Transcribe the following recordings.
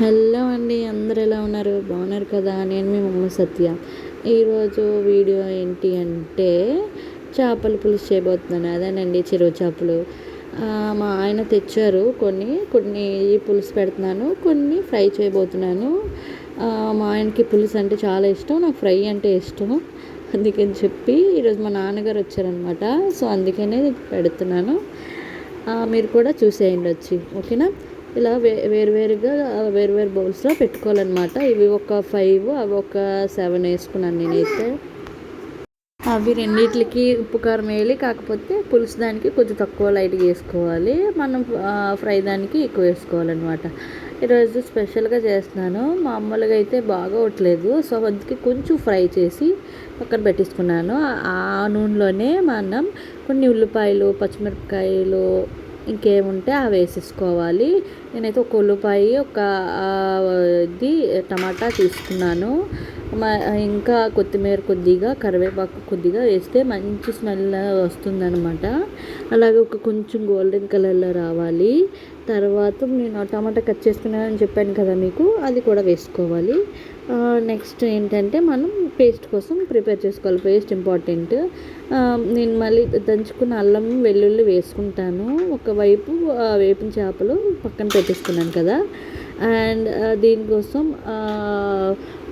Hello అండి అందరు ఎలా ఉన్నారు? బాగున్నారు కదా? నేను మీ మమ్మ సత్య. ఈరోజు వీడియో ఏంటి అంటే చేపల పులుసు చేయబోతున్నాను. అదేనండి చెరువు చేపలు. మా ఆయన తెచ్చారు కొన్ని కొన్ని పులుసు పెడుతున్నాను కొన్ని ఫ్రై చేయబోతున్నాను. మా ఆయనకి పులుసు అంటే చాలా ఇష్టం నాకు ఫ్రై అంటే ఇష్టం. అందుకని చెప్పి ఈరోజు మా నాన్నగారు వచ్చారనమాట సో అందుకనే పెడుతున్నాను. మీరు కూడా చూసేయండి వచ్చి. ఓకేనా? ఇలా వే వేరువేరుగా వేరువేరు బౌల్స్లో పెట్టుకోవాలన్నమాట. ఇవి ఒక ఫైవ్ అవి ఒక సెవెన్ వేసుకున్నాను నేనైతే. అవి రెండింటికి ఉప్పు కారం వేయాలి. కాకపోతే పులుసు దానికి కొంచెం తక్కువ లైట్గా వేసుకోవాలి. మనం ఫ్రై దానికి ఎక్కువ వేసుకోవాలన్నమాట. ఈరోజు స్పెషల్గా చేస్తున్నాను. మామూలుగా అయితే బాగా అవట్లేదు సో అందుకే కొంచెం ఫ్రై చేసి పక్కన పెట్టేసుకున్నాను. ఆ నూనెలోనే మనం కొన్ని ఉల్లిపాయలు పచ్చిమిరపకాయలు ఇంకేముంటే అవి వేసేసుకోవాలి. నేనైతే ఒక ఉల్లిపాయ ఒక ఇది టమాటా తీసుకున్నాను. ఇంకా కొత్తిమీర కొద్దిగా కరివేపాకు కొద్దిగా వేస్తే మంచి స్మెల్ వస్తుందనమాట అలాగే ఒక కొంచెం గోల్డెన్ కలర్లో రావాలి. తర్వాత నేను టమాటా కట్ చేసుకున్నానని చెప్పాను కదా మీకు అది కూడా వేసుకోవాలి. నెక్స్ట్ ఏంటంటే మనం పేస్ట్ కోసం ప్రిపేర్ చేసుకోవాలి. Paste important. నేను మళ్ళీ దంచుకున్న అల్లం వెల్లుల్లి వేసుకుంటాను. ఒకవైపు వేపిన చేపలు పక్కన పెట్టేసుకున్నాను కదా. అండ్ దీనికోసం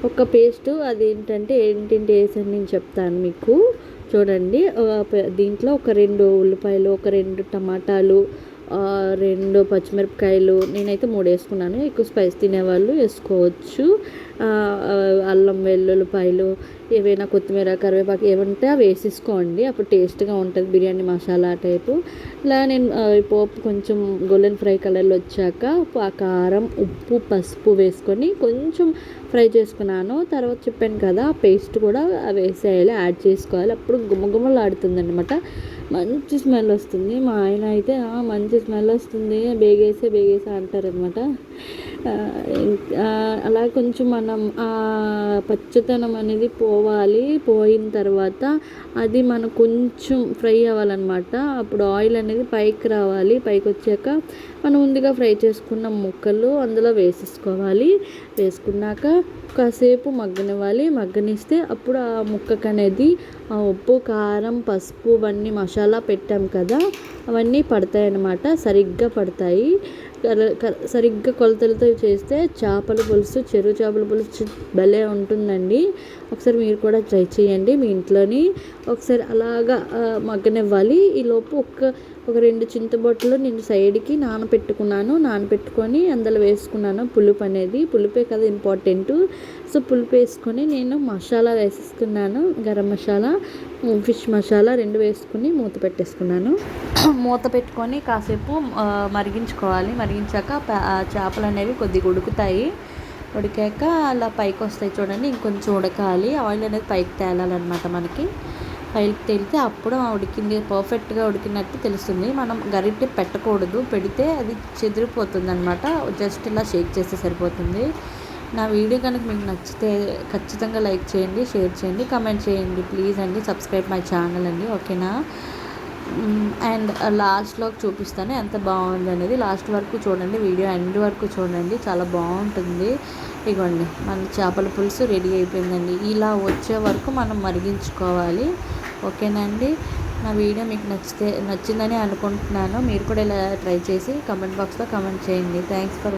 ఒక పేస్ట్ అదేంటంటే ఏంటంటే వేసాను నేను చెప్తాను మీకు. చూడండి దీంట్లో ఒక రెండు ఉల్లిపాయలు ఒక రెండు టమాటాలు రెండు పచ్చిమిరపకాయలు నేనైతే మూడు వేసుకున్నాను ఎక్కువ స్పైస్ తినేవాళ్ళు వేసుకోవచ్చు. అల్లం వెల్లుల్లిపాయలు ఏవైనా కొత్తిమీర కరివేపాకు ఏమంటే అవి వేసేసుకోండి. అప్పుడు టేస్ట్గా ఉంటుంది బిర్యానీ మసాలా టైపు. ఇలా నేను పోపు కొంచెం గోల్డెన్ ఫ్రై కలర్లో వచ్చాక ఆ కారం ఉప్పు పసుపు వేసుకొని కొంచెం ఫ్రై చేసుకున్నాను. తర్వాత చెప్పాను కదా పేస్ట్ కూడా వేసేయాలి యాడ్ చేసుకోవాలి. అప్పుడు గుమ్మగుమ్మలు ఆడుతుంది అనమాట మంచి స్మెల్ వస్తుంది. మా ఆయన అయితే మంచి స్మెల్ వస్తుంది. బేగేసే బేగేసే అంటారనమాట అలా కొంచెం మనం ఆ పచ్చదనం అనేది పోవాలి. పోయిన తర్వాత అది మనం కొంచెం ఫ్రై అవ్వాలన్నమాట. అప్పుడు ఆయిల్ అనేది పైకి రావాలి. పైకి వచ్చాక మనం ముందుగా ఫ్రై చేసుకున్న ముక్కలు అందులో వేసేసుకోవాలి. వేసుకున్నాక కాసేపు మగ్గనివ్వాలి. మగ్గనిస్తే అప్పుడు ఆ ముక్కకు అనేది ఆ ఉప్పు కారం పసుపు అవన్నీ మసాలా పెట్టాం కదా అవన్నీ పడతాయి అన్నమాట సరిగ్గా పడతాయి. సరిగ్గా కొలతలతో చేస్తే చేపల పులుసు చెరువు చేపల పులుసు భలే ఉంటుందండి. ఒకసారి మీరు కూడా ట్రై చేయండి మీ ఇంట్లోని. ఒకసారి అలాగా మగ్గనివ్వాలి. ఈలోపు ఒక్క ఒక రెండు చింతబొట్టలు నేను సైడ్కి నానపెట్టుకున్నాను. నానపెట్టుకొని అందులో వేసుకున్నాను పులుపు అనేది. పులుపే కదా ఇంపార్టెంట్. సో పులుపు వేసుకొని నేను మసాలా వేసేసుకున్నాను. గరం మసాలా ఫిష్ మసాలా రెండు వేసుకుని మూత పెట్టేసుకున్నాను. మూత పెట్టుకొని కాసేపు మరిగించుకోవాలి. మరిగించాక చేపలు అనేవి కొద్దిగా ఉడుకుతాయి. ఉడికాక అలా పైకి వస్తాయి చూడండి. ఇంకొంచెం ఉడకాలి. ఆయిల్ అనేది పైకి తేలాలన్నమాట మనకి. పైకి తేలితే అప్పుడు ఉడికింది పర్ఫెక్ట్గా ఉడికినట్టు తెలుస్తుంది. మనం గరిటె పెట్టకూడదు. పెడితే అది చెదిరిపోతుంది అనమాట జస్ట్ ఇలా షేక్ చేస్తే సరిపోతుంది. నా వీడియో కనుక మీకు నచ్చితే ఖచ్చితంగా లైక్ చేయండి షేర్ చేయండి కమెంట్ చేయండి. ప్లీజ్ అండి. సబ్స్క్రైబ్ మై ఛానల్ అండి. ఓకేనా? అండ్ లాస్ట్లో చూపిస్తాను ఎంత బాగుంది అనేది. లాస్ట్ వరకు చూడండి వీడియో ఎండ్ వరకు చూడండి. చాలా బాగుంటుంది. ఇగోండి మన చేపల పులుసు రెడీ అయిపోయిందండి. ఇలా వచ్చే వరకు మనం మరిగించుకోవాలి. ఓకేనండి? నా వీడియో మీకు నచ్చితే నచ్చిందని అనుకుంటున్నాను. మీరు కూడా ఇలా ట్రై చేసి కమెంట్ బాక్స్లో కమెంట్ చేయండి. Thanks for